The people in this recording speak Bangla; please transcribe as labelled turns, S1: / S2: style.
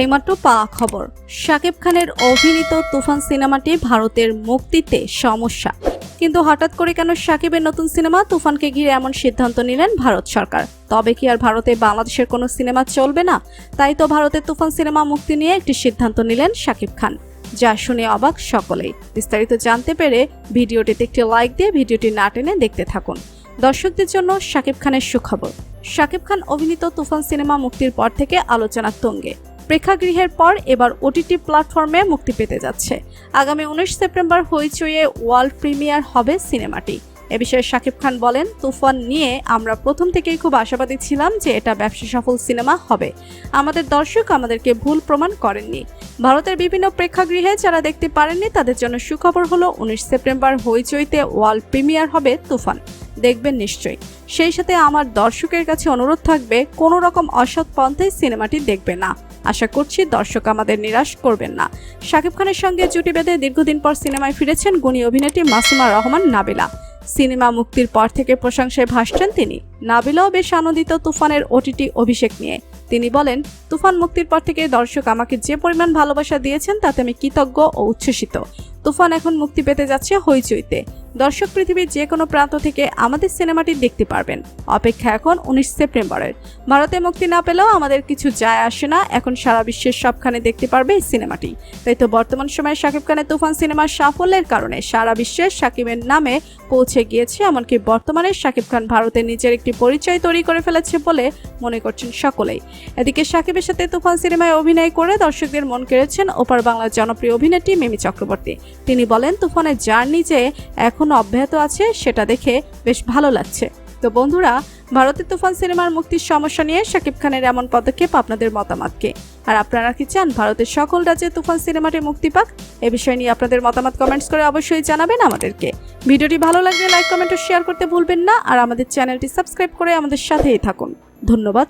S1: এইমাত্র পাওয়া খবর। শাকিব খানের অভিনীত তুফান সিনেমাটি ভারতের মুক্তিতে সমস্যা। কিন্তু হঠাৎ করে কেন শাকিবের নতুন সিনেমা তুফানকে ঘিরে এমন সিদ্ধান্ত নিলেন ভারত সরকার? তবে কি আর ভারতে বাংলাদেশের কোনো সিনেমা চলবে না? তাই তো ভারতের তুফান সিনেমা মুক্তি নিয়ে একটি সিদ্ধান্ত নিলেন শাকিব খান। যা শুনে অবাক সকলেই। বিস্তারিত জানতে পেরে ভিডিওটিতে একটি লাইক দিয়ে ভিডিওটি না টেনে দেখতে থাকুন। দর্শকদের জন্য শাকিব খানের সুখবর। শাকিব খান অভিনীত তুফান সিনেমা মুক্তির পর থেকে আলোচনা তুঙ্গে। প্রেক্ষাগৃহের পর এবার ওটিটি প্ল্যাটফর্মে মুক্তি পেতে যাচ্ছে। আগামী উনিশ সেপ্টেম্বর হইচইয়ে ওয়ার্ল্ড প্রিমিয়ার হবে সিনেমাটি। এ বিষয়ে শাকিব খান বলেন, তুফান নিয়ে আমরা প্রথম থেকেই খুব আশাবাদী ছিলাম যে এটা ব্যবসা সফল সিনেমা হবে। আমাদের দর্শক আমাদেরকে ভুল প্রমাণ করেননি। ভারতের বিভিন্ন প্রেক্ষাগৃহে যারা দেখতে পারেননি, তাদের জন্য সুখবর হলো, উনিশ সেপ্টেম্বর হইচইতে ওয়ার্ল্ড প্রিমিয়ার হবে তুফান। দেখবেন নিশ্চয়ই। সেই সাথে আমার দর্শকের কাছে অনুরোধ থাকবে, কোনো রকম অসৎ পন্থায় সিনেমাটি দেখবে না। আশা করছি দর্শক আমাদের নিরাশ করবেন না। শাকিব খানের সঙ্গে জুটি বেঁধে দীর্ঘদিন পর সিনেমায় ফিরেছেন গুণী অভিনেত্রী মাসুমা রহমান নাবিলা। সিনেমা মুক্তির পর থেকে প্রশংসায় ভাসছেন তিনি। নাবিলাও বেশ আনন্দিত তুফানের ওটিটি অভিষেক নিয়ে। তিনি বলেন, তুফান মুক্তির পর থেকে দর্শক আমাকে যে পরিমাণ ভালোবাসা দিয়েছেন তাতে আমি কৃতজ্ঞ ও উচ্ছ্বসিত। তুফান এখন মুক্তি পেতে যাচ্ছে হইচইতে। দর্শক পৃথিবীর যে কোনো প্রান্ত থেকে আমাদের সিনেমাটি দেখতে পারবেন। অপেক্ষা এখন উনিশ সেপ্টেম্বরের। ভারতে মুক্তি না পেলেও আমাদের কিছু যায় আসে না। এখন সারা বিশ্বের সবখানে দেখতে পারবে এই সিনেমাটি। তাই তো বর্তমান সময়ে শাকিব খানের তুফান সিনেমার সাফল্যের কারণে সারা বিশ্বের শাকিবের নামে পৌঁছে গিয়েছে, এমনকি বর্তমানে শাকিব খান ভারতে নিজের একটি পরিচয় তৈরি করে ফেলেছে বলে মনে করছেন সকলেই। এদিকে শাকিবের সাথে তুফান সিনেমায় অভিনয় করে দর্শকদের মন কেড়েছেন ওপার বাংলার জনপ্রিয় অভিনেত্রী মিমি চক্রবর্তী। তিনি বলেন, তুফানের জার্নি যে এখনও অব্যাহত আছে, সেটা দেখে বেশ ভালো লাগছে। তো বন্ধুরা ভারতের তুফান সিনেমার মুক্তির সমস্যা নিয়ে শাকিব খানের এমন পদক্ষেপ আপনাদের মতামতকে। আর আপনারা কি চান ভারতের সকল রাজ্যে তুফান সিনেমাটি মুক্তি পাক? এ বিষয় নিয়ে আপনাদের মতামত কমেন্টস করে অবশ্যই জানাবেন আমাদেরকে। ভিডিওটি ভালো লাগলে লাইক কমেন্ট ও শেয়ার করতে ভুলবেন না। আর আমাদের চ্যানেলটি সাবস্ক্রাইব করে আমাদের সাথেই থাকুন। ধন্যবাদ।